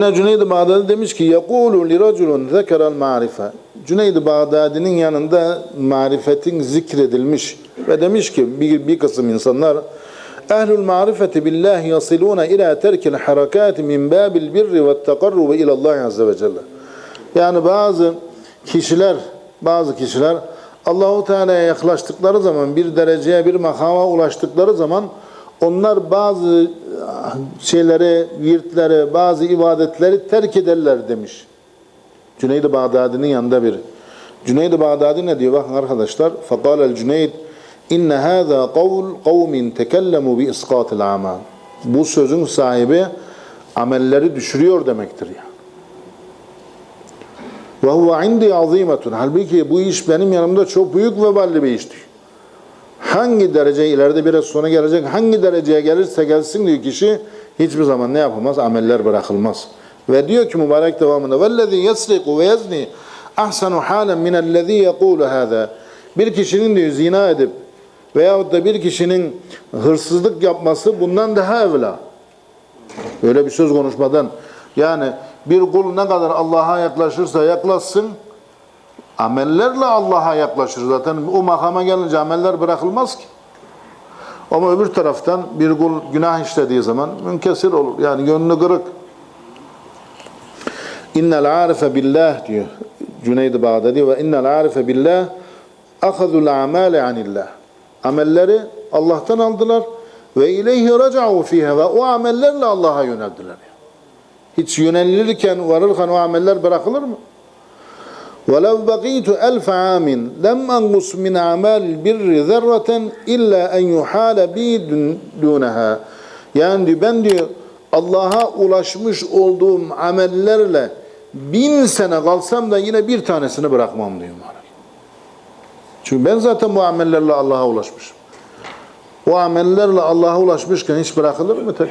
Cüneyd-i Bağdadi demiş ki يَقُولُ لِرَجُلٌ ذَكَرَ الْمَعْرِفَ Cüneyd-i Bağdadi'nin yanında marifetin zikredilmiş ve demiş ki bir, bir kısım insanlar Ehlül marifeti billahi yasiluna ila terkil harakati min babil birri ve tekarrubi ilallah azze ve celle. Yani bazı kişiler, bazı kişiler Allahu Teala'ya yaklaştıkları zaman bir dereceye, bir makama ulaştıkları zaman onlar bazı ah, şeyleri, virtleri, bazı ibadetleri terk ederler demiş. Cüneyd-i Bağdadi'nin yanında bir. Cüneyd-i Bağdadi ne diyor? Bakın arkadaşlar. فَقَالَ الْجُنَيْدِ اِنَّ هَذَا قَوْلُ قَوْمٍ تَكَلَّمُوا بِإِسْقَاطِ الْعَمَى Bu sözün sahibi amelleri düşürüyor demektir yani. Ve huve indi azimetun. Halbuki bu iş benim yanımda çok büyük ve balli bir iştir. Hangi derece ileride biraz sonra gelecek, hangi dereceye gelirse gelsin diyor kişi hiçbir zaman ne yapamaz? Ameller bırakılmaz. Ve diyor ki mübarek devamında وَالَّذِي يَسْرِقُ وَيَزْنِي أَحْسَنُ حَالًا مِنَ الَّذ۪ي يَقُولُ هَذَا Bir kişinin diyor zina edip veyahut da bir kişinin hırsızlık yapması bundan daha evla. Öyle bir söz konuşmadan. Yani bir kul ne kadar Allah'a yaklaşırsa yaklaşsın, amellerle Allah'a yaklaşır. Zaten o makama gelince ameller bırakılmaz ki. Ama öbür taraftan bir kul günah işlediği zaman münkesir olur. Yani gönlü kırık. İnnel arife billah diyor Cüneyd-i Bağdadi ve innel arife billah ahazul amale anillah. Amelleri Allah'tan aldılar ve ileyhi raca'u fiha ve o amellerle Allah'a yöneldiler. Hiç yönelilirken, varırken o ameller bırakılır mı? وَلَوْ بَقِيتُ أَلْفَ عَامٍ لَمْ أَنْقُسْ مِنْ عَمَالِ الْبِرِّ ذَرَّةً إِلَّا أَنْ يُحَالَ بِي دُونَهَا Yani diyor, ben diyor Allah'a ulaşmış olduğum amellerle bin sene kalsam da yine bir tanesini bırakmam diyor mübarek. Çünkü ben zaten bu amellerle Allah'a ulaşmışım. O amellerle Allah'a ulaşmışken hiç bırakılır mı tek?